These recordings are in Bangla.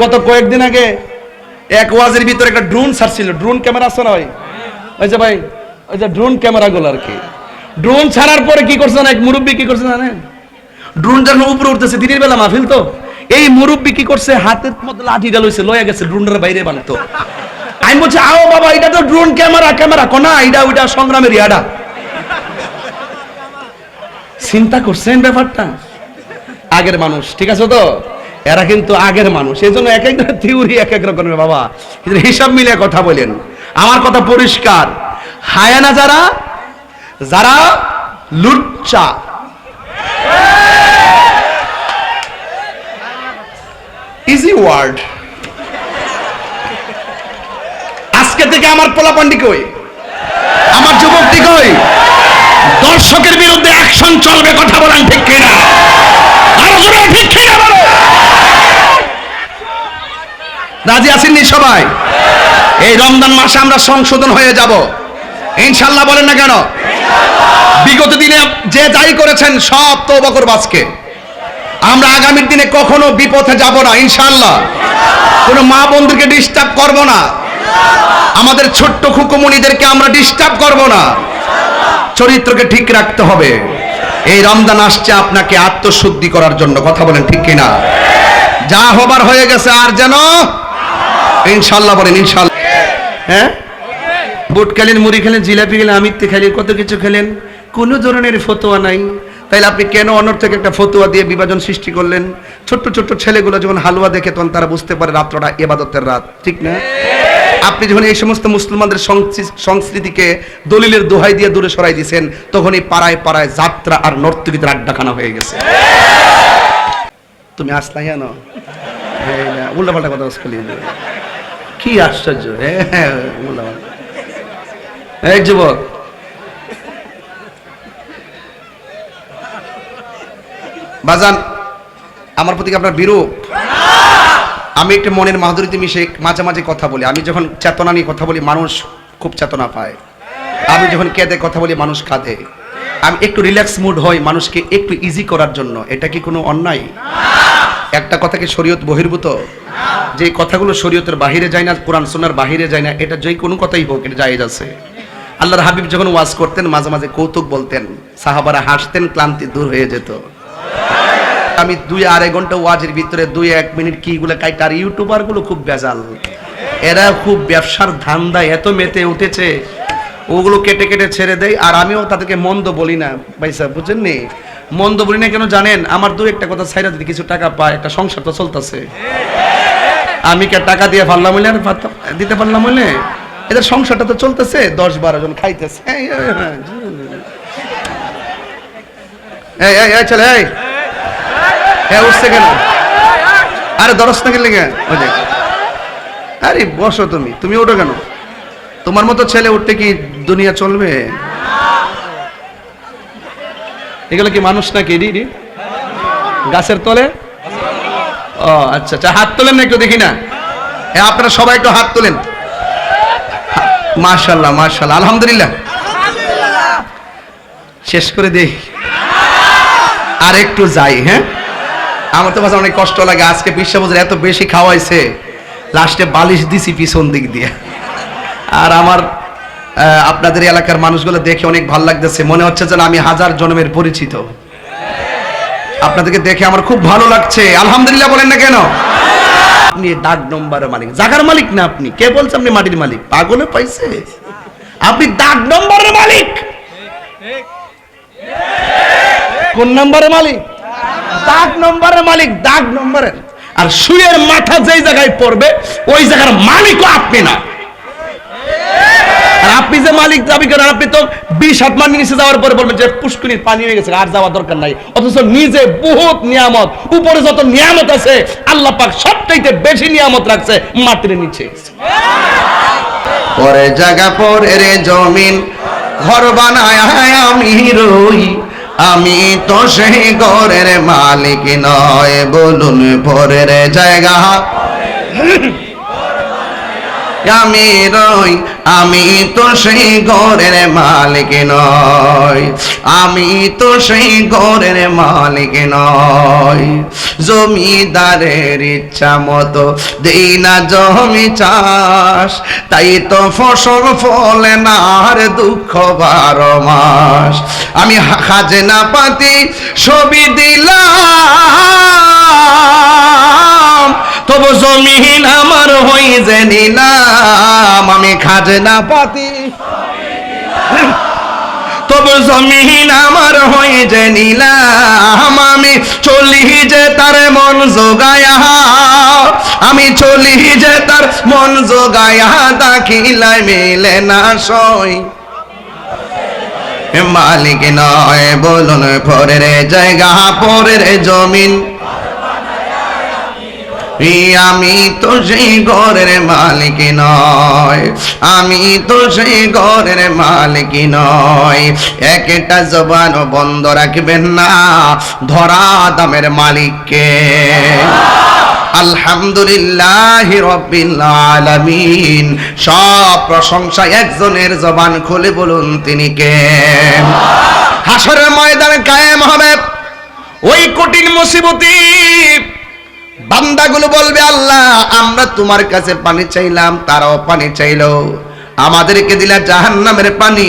গত কয়েকদিন আগে এক ওয়াজের ভিতরে একটা ড্রোন ছাড়ছিল। ড্রোন ক্যামেরা আছে না ভাই? ওই যে ভাই, ওই যে ড্রোন ক্যামেরাগুলো আর কি। ড্রোন ছাড়ার পরে কি করছে এক মুরব্বী কি করছে জানেন? ড্রোন যখন উপরে উঠতেছে, দিনের বেলা মাহফিল তো, এই মুরব্বী কি করছে? হাতের মধ্যে লাঠিটা লইছে লয়ে গেছে ড্রোনের বাইরে বানাতো আমি বলছি, আও বাবা, এটা তো ড্রোন ক্যামেরা ক্যামেরা কোনা, এটা ওইটা সংগ্রামের ইয়াডা। চিন্তা করছেন ব্যাপারটা? আগের মানুষ, ঠিক আছে তো? এরা কিন্তু আগের মানুষ। এই জন্য এক একটা থিওরি এক এক রকমের, বাবা। হিসাব মিলিয়ে কথা বলেন। আমার কথা পরিষ্কার। হায়ানা যারা যারা লুচ্চা। ইজি ওয়ার্ড আজকে থেকে আমার পোলাপান্ডি কই? আমার যুবকটি কই? দর্শকের বিরুদ্ধে অ্যাকশন চলবে, কথা বলেন ঠিক কিনা আরও জোরে ঠিক কিনা বলো রাজি আসেননি সবাই? এই রমজান মাসে আমরা সংশোধন হয়ে যাব। ইনশাল্লাহ বলেন না কেন? বিগত দিনে যে যাই করেছেন, সব তো করব আজকে। আমরা আগামীর দিনে কখনো বিপথে যাব না, ইনশাল্লাহ। কোনো মা বন্ধুকে ডিস্টার্ব করব না। আমাদের ছোট্ট খুকুমণিদেরকে আমরা ডিস্টার্ব করব না। চরিত্রকে ঠিক রাখতে হবে। এই রমজান আসছে আপনাকে আত্মশুদ্ধি করার জন্য। কথা বলেন ঠিক কিনা? যা হবার হয়ে গেছে, আর যেন ইনশাল্লাহ বলেন ইনশাল্লাহ হ্যাঁ? বুট খেলেন, মুড়ি খেলেন, জিলাপি খেলেন, আমিত্তি খেলেন, কত কিছু খেলেন, কোনো ধরনের ফতোয়া নাই। তাইলে আপনি কেন অনর্থক একটা ফতোয়া দিয়ে বিভাজন সৃষ্টি করলেন? ছোট্ট ছোট্ট ছেলেগুলো যখন হালুয়া দেখে তখন তারা বুঝতে পারে রাত্রটা এবাদতের রাত, ঠিক না? আপনি যখন এই সমস্ত মুসলমানদের সংস্কৃতিকে দলিলের দোহাই দিয়ে দূরে সরাই দিয়েছেন তখন এই পাড়ায় পাড়ায় যাত্রা আর নর্তকীদের আড্ডাখানা হয়ে গেছে। তুমি আসলাই জানো উল্টা পাল্টা কথা বলি কি আশ্চর্য যুবক। বাজান, আমার প্রতি আপনার বিরূপ? আমি একটু মনের মাধুরীতে মিশে মাঝে মাঝে কথা বলি। আমি যখন চেতনা নিয়ে কথা বলি, মানুষ খুব চেতনা পায়। আমি যখন কেঁদে কথা বলি, মানুষ কাঁদে। আমি একটু রিল্যাক্স মুড হই মানুষকে একটু ইজি করার জন্য। এটা কি কোনো অন্যায়? একটা কথা কি শরীয়ত বহির্ভূত? যে কথাগুলো শরীয়তের বাহিরে যায় না, কোরআন সুন্নার বাহিরে যায় না, এটা যে কোনো কথাই হোক, এটা জায়েজ আছে। আল্লাহর হাবিব যখন ওয়াজ করতেন, মাঝে মাঝে কৌতুক বলতেন, সাহাবারা হাসতেন, ক্লান্তি দূর হয়ে যেত। আমি দুই আড়াই ঘণ্টা ওয়াজের ভিতরে দুই এক মিনিট কি গুলো কাইট, আর ইউটিউবারগুলো খুব বেজাল। এরা খুব ব্যবসার ধান্দা, এত মেতে উঠেছে ওগুলো কেটে কেটে ছেড়ে দেয় আর আমিও তাদেরকে মন্দ বলি না। ভাই সাহেব বুঝছেন নি? মন্দ বলি না কেন জানেন? আমার দু একটা কথা ছাইরা যদি কিছু টাকা পায়, একটা সংসার তো চলতেছে। আমি কে টাকা দিয়ে পারলাম হইলে আর দিতে পারলাম হইলে? এদের সংসারটা তো চলতেছে, দশ বারো জন খাইতেছে। আরে দরস না কেন আরে, বসো তুমি। তুমি ওঠো কেন? তোমার মতো ছেলে উঠতে কি দুনিয়া চলবে? এগুলো কি মানুষ নাকি? রি? গাছের তলে? ও আচ্ছা আচ্ছা হাত তোলেন না একটু দেখি না। হ্যাঁ আপনারা সবাই একটু হাত তোলেন। মাশাল্লাহ মাশাল্লাহ আলহামদুলিল্লাহ। শেষ করে দেই। আর একটু যাই হ্যাঁ? আমার তো মাঝে অনেক কষ্ট লাগে, আজকে বিশ্ব এত বেশি খাওয়াইছে। লাস্টে বালিশ দিছি পিছন দিক দিয়ে। আর আমার আপনাদের এলাকার মানুষগুলো দেখে অনেক ভালো লাগতেছে। মনে হচ্ছে যেন আমি হাজার জন্মের পরিচিত। আপনাদেরকে দেখে আমার খুব ভালো লাগছে। আলহামদুলিল্লাহ বলেন না কেন? আপনি দাগ নম্বরের মালিক। জাগার মালিক না আপনি? কে বলছে আপনি মাটির মালিক? পাগলে পাইছে। আপনি দাগ নম্বরের মালিক। কোন নম্বরের মালিক? দাগ নম্বরের মালিক, দাগ নম্বরের। আর সুয়ের মাথা যেই জায়গায় পড়বে, ওই জায়গার মালিকও আপনি না। আপনি যে মালিক দাবি করেন আপনি তো বিশ হাত মানি নিচে যাওয়ার পরে বলবেন যে পুষ্করির পানি হয়ে গেছে, আর যাওয়ার দরকার নাই। অথচ নিজে বহুত নিয়ামত, উপরে যত নিয়ামত আছে, আল্লাহ পাক সবটাইতে বেশি নিয়ামত রাখছে মাটির নিচে। পরে জায়গা পরে রে জমিন, ঘর বানায় আমি রই। আমি তো সেই ঘরের মালিক নয়, বলুন পরের জায়গা। আমি রই আমি তো সেই ঘরের মালিক নয় আমি তো সেই ঘরের মালিক নয় জমিদারের ইচ্ছা মতো দেই না জমি চাষ, তাই তো ফসল ফলে না আর দুঃখ বারো মাস। আমি খাজনা পাতি ছবি দিলাম, তবু জমিন খাজনা পাতি। তবু জমিন আমার হই যে নিলাম, আমি চলি যে তার মন যোগায়া আমি চলি যে তার মন যোগায়া দাখিলায় মেলে না সই। মালিক নয়, বলুন, পরের জায়গা, পরের জমিন। আমি তো সেই ঘরের মালিক নয় আমি তো সেই ঘরের মালিক নয় একটা জবান বন্ধ রাখবেন না ধরা দামের মালিককে। আলহামদুলিল্লাহ রব্বিল আলামিন। সব প্রশংসা একজনের জবান খুলে বলুন তিনি কে? হাসরের ময়দানে কায়েম হবে। ওই কঠিন মুসিবতি বান্দাগুলো বলবে, আল্লাহ, আমরা তোমার কাছে পানি চাইলাম, তারাও পানি চাইল। আমাদেরকে দিলা জাহান্নামের পানি।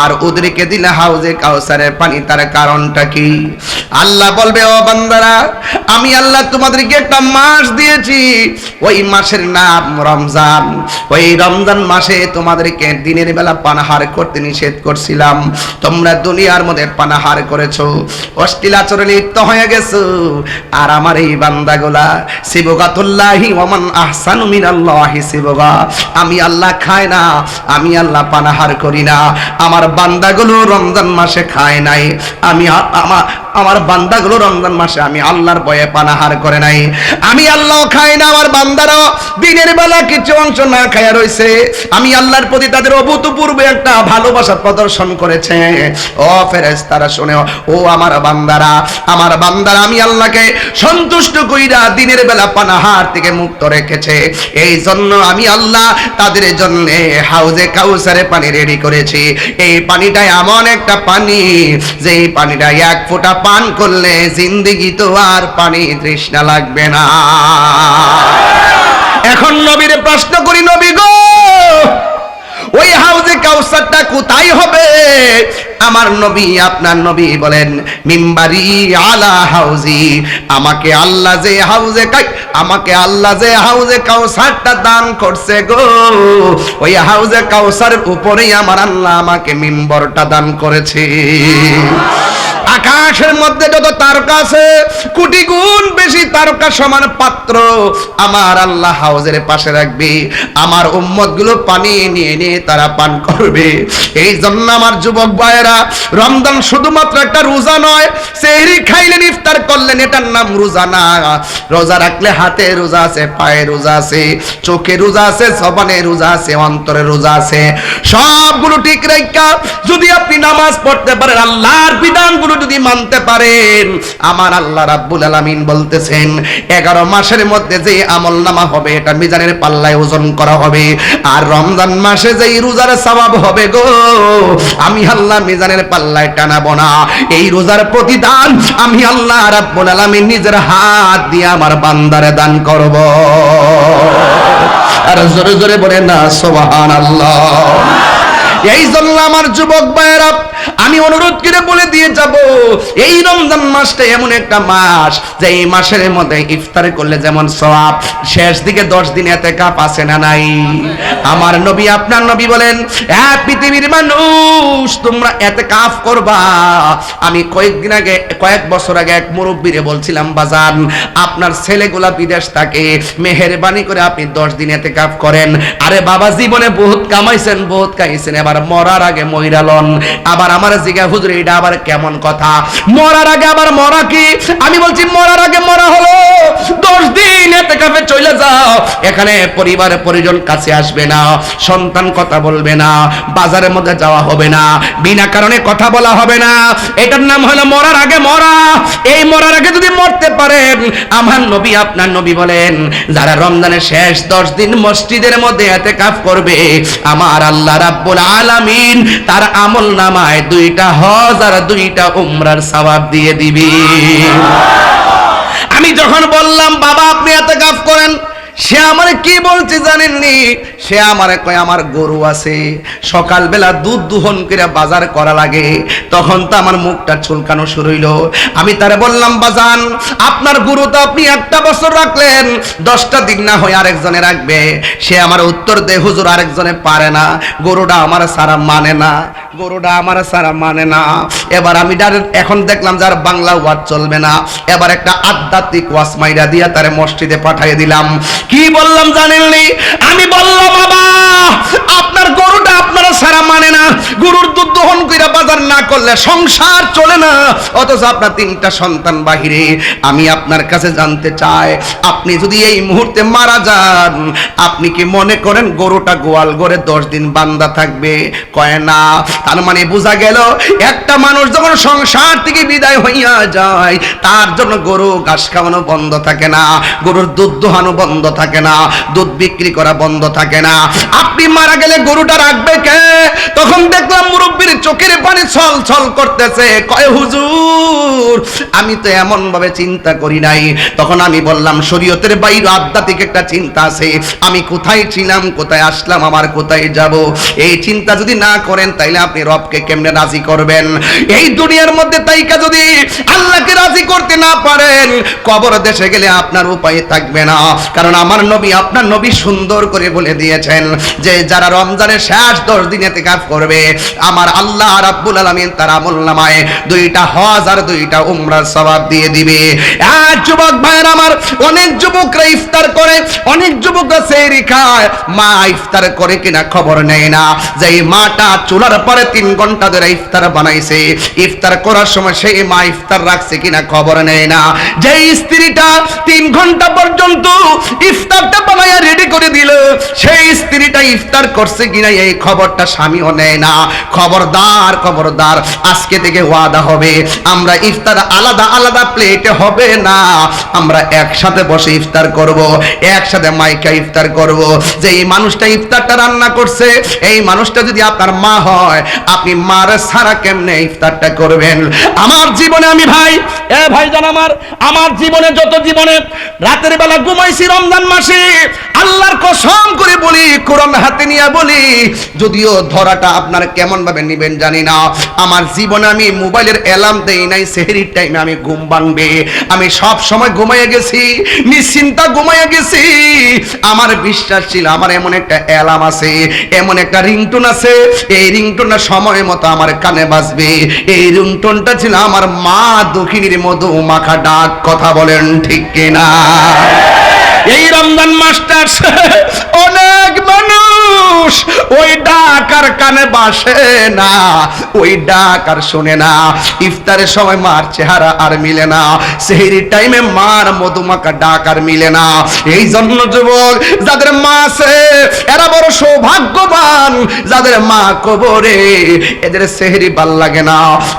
আর ওদেরকে দিলে হাউজে কাউসারের পানি, তার কারণটা কি? আল্লাহ বলবে, ও বান্দারা, আমি আল্লাহ তোমাদেরকে একটা মাস দিয়েছি। ওই মাসের নাম রমজান। ওই রমজান মাসে তোমাদেরকে দিনের বেলা পানাহার করতে নিষেধ করছিলাম। তোমরা দুনিয়ার মধ্যে পানাহার করেছ, অশ্লীল আচরণে লিপ্ত হয়ে গেছো। আর আমার এই বান্দাগুলা শিবগাতুল্লাহি ওমান আহসানু মিনাল্লাহি শিবগা আমি আল্লাহ খাই না, আমি আল্লাহ পানাহার করি না। আমার বান্দাগুলো রমজান মাসে খায় নাই। আমি আমার আমার বান্দাগুলো রমজান মাসে আমি আল্লাহর বয়ে পানাহার করে নাই। আমি আল্লাহ খাই না, আমার বান্দারও। দিনের বেলা কিছু অংশ না খায়া রইছে। আমি আল্লাহর প্রতি তাদের অভূতপূর্ব একটা ভালোবাসা প্রদর্শন করেছে। ও ফেরেস তারা শুনে ও আমার বান্দারা আমার বান্দারা, আমি আল্লাহকে সন্তুষ্ট কইরা দিনের বেলা পানাহার থেকে মুক্ত রেখেছে। এই জন্য আমি আল্লাহ তাদের জন্য হাউজে কাউসারে পানি রেডি করেছি। এই পানিটা এমন একটা পানি যে পানিটা এক ফোঁটা পান করলে জিন্দিগি তো আর পানি তৃষ্ণা লাগবে না। এখন নবীরে প্রশ্ন করি, নবী গো, ওই হাউজে কাউসারটা কোথায় হবে? আমার নবী, আপনার নবী বলেন, মিম্বারি আলা হাউজি, আমাকে আল্লাহ যে হাউজে কাই আমাকে আল্লাহ যে হাউজে কাউসারটা দান করছে গো। ওই হাউজে কাউসারের উপরেই আমার আল্লাহ আমাকে মিম্বরটা দান করেছে। আকাশের মধ্যে যত তারকা আছে, কোটি গুণ বেশি তারকা সমান পাত্র আমার আল্লাহ হাউজের পাশে রাখবে। আমার উম্মতগুলো পানি নিয়ে নিয়ে তারা পান করবে। এই জন্য আমার যুবক ভাইয়েরা, রমজান শুধুমাত্র একটা রোজা নয়, সেহরি খাইলেন ইফতার করলেন এটার নাম রোজা না। রোজা রাখলে হাতে রোজা আছে, পায়ে রোজা আছে, চোখে রোজা আছে, জবানে রোজা আছে, অন্তরে রোজা আছে। সবগুলো ঠিক রাখা যদি আপনি নামাজ পড়তে পারেন, আল্লাহর বিধানগুলো যদি মানতে পারেন, আমার আল্লাহ রাব্বুল আলামিন বলতেছেন, এগারো মাসের মধ্যে যে আমল নামা হবে, এটা মিজানের পাল্লায় ওজন করা হবে। আর রমজান মাসে যেই রোজার সওয়াব হবে গো, আমি আল্লাহ মিজানের পাল্লায় টানাবো না। এই রোজার প্রতিদান আমি আল্লাহ রাব্বুল আলামিন নিজের হাত দিয়ে আমার বান্দারে দান করব। আর জোরে জোরে বলে না, সুবহানাল্লাহ। এই জন্য আমার যুবক ভাইয়েরা আমি অনুরোধ করে বলে দিয়ে যাব, এই রমজান মাসটা এমন একটা মাস যে এই মাসের মধ্যে ইফতার করলে যেমন সওয়াব, শেষ দিকে দশ দিন এতে কাপ আছে না নাই? আমার নবী, আপনার নবী বলেন হ্যাঁ পৃথিবীর মানুষ, তোমরা এতে কাফ করবা। আমি কয়েকদিন আগে, কয়েক বছর আগে এক মুরব্বীরে বলছিলাম, বাজান, আপনার ছেলেগুলা বিদেশ থাকে, মেহেরবানি করে আপনি দশ দিন এতে কাফ করেন। আরে বাবা, জীবনে বহুত কামাইছেন, বহুত খাইছেন, এবার মরার আগে মহিরালন আবার আমার জিগা হুজুর, এটা আবার কেমন কথা? মরার আগে আবার মরা কি? আমি বলছি, মরার আগে মরা হলো দশ দিন। এতেকাফে চলে যাও। এখানে পরিবার পরিজন কাছে আসবে না, সন্তান কথা বলবে না, বাজারের মধ্যে যাওয়া হবে না, বিনা কারণে কথা বলা হবে না। এটার নাম হলো মরার আগে মরা। এই মরার আগে যদি মরতে পারেন, আমার নবী আপনার নবী বলেন, যারা রমজানের শেষ দশ দিন মসজিদের মধ্যে এতে কাফ করবে, আমার আল্লাহ রাব্বুল আলামিন তার আমল নামায় দুইটা হজ আর দুইটা উমরার সওয়াব দিয়ে দিবি। আমি যখন বললাম বাবা আপনি এত কাপ করেন। সে আমারে কি বলছে জানেননি? সে আমারে কয়, আমার গরু আছে। সকালবেলা দুধ দুহন করে বাজার করা লাগে। তখন তো আমার মুখটা চুলকানো শুরু হইল। আমি তারে বললাম, বাজান, আপনার গরু তো আপনি একটা বছর রাখলেন। দশটা দিন না হয় আরেকজনে রাখবে। সে আমার উত্তর দে, হুজুর, আরেকজনে পারে না। গরুটা আমার সারা মানে না। গরুটা আমার সারা মানে না। এবার আমি এখন দেখলাম যার বাংলা ওয়াজ চলবে না। এবার একটা আধ্যাত্মিক ওয়াজ মাইরা দিয়া তারে মসজিদে পাঠিয়ে দিলাম। কি বললাম জানেননি? আমি বললাম বাবা আপনার গরুটা আপনারা সারা মানে না। গরুর দুধ দহন কইরা বাজার না করলে সংসার চলে না। অথচ আপনার তিনটা সন্তান বাহিরে। আমি আপনার কাছে জানতে চাই, আপনি যদি এই মুহূর্তে মারা যান, আপনি কি মনে করেন গরুটা গোয়াল ঘরে দশ দিন বান্দা থাকবে? কয় না। তার মানে বোঝা গেল, একটা মানুষ যখন সংসার থেকে বিদায় হইয়া যায়, তার জন্য গরু ঘাস খাওয়ানো বন্ধ থাকে না, গরুর দুধ দোহানো বন্ধ থাকে না, দুধ বিক্রি করা বন্ধ থাকে না। আপনি মারা গেলে গরুটা রাখবে কে? তখন দেখলাম মুরব্বীর চোখের পানি ছল ছল করতেছে। কয়, হুজুর, আমি তো এমন ভাবে চিন্তা করি নাই। তখন আমি বললাম, শরীয়তের বাইরে আধ্যাত্মিক একটা চিন্তা আছে। আমি কোথায় ছিলাম, কোথায় আসলাম আমার কোথায় যাব? এই চিন্তা যদি না করেন, তাইলে আপনি রবকে কেমনে রাজি করবেন? এই দুনিয়ার মধ্যে তাইকা যদি আল্লাহকে রাজি করতে না পারেন, কবর দেশে গেলে আপনার উপায় থাকবে না। কারণ আমার নবী আপনার নবী সুন্দর করে বলে দিয়েছেন যে যারা রমজানের শেষ দশ দিনে কাজ করবে, আমার আল্লাহ রাব্বুল আলামিন তার আমল নামায় দুইটা হজ আর দুইটা উমরার সওয়াব দিয়ে দিবে। আর যুবক ভাইয়ের আমার অনেক যুবকরা ইফতার করে, অনেক যুবকরা সেহরি খায়। মা ইফতার করে কিনা খবর নেয় না। যে মাটা চুলার পরে তিন ঘণ্টা ধরে ইফতার বানাইছে, ইফতার করার সময় সেই মা ইফতার রাখছে কিনা খবর নেয় না। যে স্ত্রীটা তিন ঘণ্টা পর্যন্ত ইফতারটা বানাইয়া রেডি করে দিল, সেই স্ত্রীটা ইফতার করছে কিনা এই খবরটা স্বামীও নেয় না। খবরদার খবরদার, আজকে থেকে ওয়াদা হবে। আমরা ইফতার আলাদা আলাদা প্লেটে হবে না। আমরা একসাথে বসে ইফতার করব, একসাথে মাইকা ইফতার করব। যে এই মানুষটা ইফতারটা রান্না করছে, এই মানুষটা যদি আপনার মা হয়, আপনি মার সারা কেমনে ইফতারটা করবেন? আমার জীবনে আমি ভাই, এ ভাই জান আমার আমার জীবনে, যত জীবনে রাতের বেলা ঘুমাইছি রমজান মাসে আল্লাহর কসম করে বলি, কোরআন হাতে নিয়ে বলি, যদিও ধরাটা আপনার কেমন ভাবে নিবেন জানি না। আমার জীবনে আমি মোবাইলের অ্যালার্ম দেই নাই, সেহরির টাইমে আমি ঘুম ভাঙবে। আমি সব সময় ঘুমাইয়া গেছি, নিশ্চিন্তা ঘুমাইয়া গেছি। আমার বিশ্বাস ছিল, আমার এমন একটা অ্যালার্ম আছে, এমন একটা রিংটোন আছে। এই রিংটোনটা সময় মতো আমার কানে বাজবে। এই রিংটোনটা ছিল আমার মা দক্ষিণীর মধু মাখা ডাক, কথা বলেন ঠিক কিনা? এই রমজান মাস্টার অনেক মানুষ ওই ডাক আর কানে বাসে না, ওই ডাক আর শোনে না। ইফতারের সময় মার চেহারা আর মিলে না সেহরির টাইমে মার মধুমাকা ডাক আর মিলে না। এই জন্য যুবক, যাদের মা আছে, এরা বড় সৌভাগ্যবান। যাদের মা কবরে, এদের সেহরি ভালো লাগে না,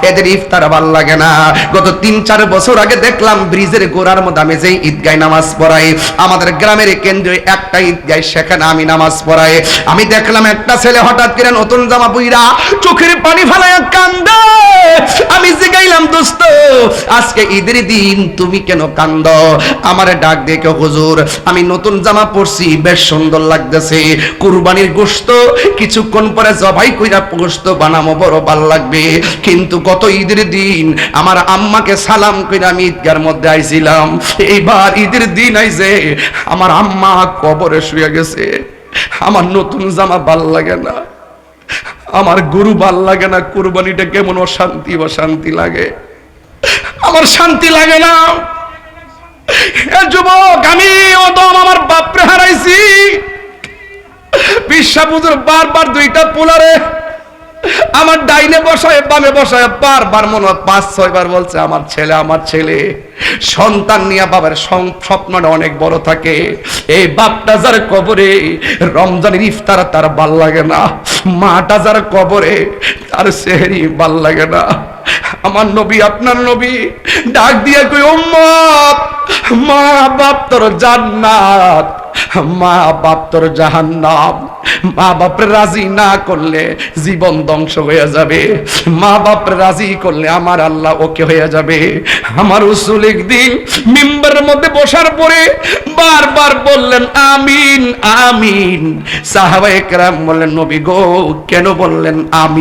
এদের ইফতার ভালো লাগে না। গত তিন, চার বছর আগে দেখলাম ব্রিজের গোড়ার মধ্যে আমি যেই ঈদগায় নামাজ পড়াই, আমাদের গ্রামের কেন্দ্রে একটা ঈদগায় সেখানে আমি নামাজ পড়াই। আমি দেখলাম একটা ছেলে হঠাৎ করে নতুন জামা পুইরা চোখের পানি ফেলায় কান্দে। আমি জিগাইলাম, দোস্ত, আজকে ঈদের দিন, তুমি কেন কান্দ? আমারে ডাক দেখে হুজুর, আমি নতুন জামা পরছি, বেশ সুন্দর লাগতেছে। কুরবানির গোশত, কিছুক্ষণ পরে জবাই কইরা গোশত বানামো, বড় ভালো লাগবে। কিন্তু গত ঈদের দিন আমার আম্মাকে সালাম কইরা আমি ঈদগার মধ্যে আইছিলাম। এইবার ঈদের দিন আইছে, আমার আম্মা কবরে শুয়ে গেছে। আমার নতুন জামা ভালো লাগে না। আমার গরু ভালো লাগে না, কুরবানিটা কেমন অশান্তি অশান্তি লাগে। আমার শান্তি লাগে না। যুবক, আমি অদম আমার বাপরে হারাইছি। বিশ্বাপুজোর বারবার দুইটা পোলারে আমার ডাইনে বসায়, বামে বসায়, বারবার মনে হয় পাঁচ ছয় বার বলছে, আমার ছেলে আমার ছেলে। সন্তান নিয়ে বাবার স্বপ্নটা অনেক বড় থাকে। এই বাপটা যার কবরে, রমজানের ইফতার তার ভালো লাগে না। মাটা যার কবরে, তার সেহরি ভালো লাগে না। আমার নবী, আপনার নবী, ডাক দিয়ে কই উম্মত মা বাপ তোর জান্নাত। মা বাপ তোর জাহান্নাম। মা বাপরে রাজি না করলে জীবন ধ্বংস হয়ে যাবে। মা বাপরে রাজি করলে আমার আল্লাহ ওকে হয়ে যাবে। আমার উসুল একদিন মিম্বারের মধ্যে বসার পরে বারবার বললেন, আমিন আমিন। সাহাবা একরাম বললেন, নবী গো, কেন বললেন আমিন?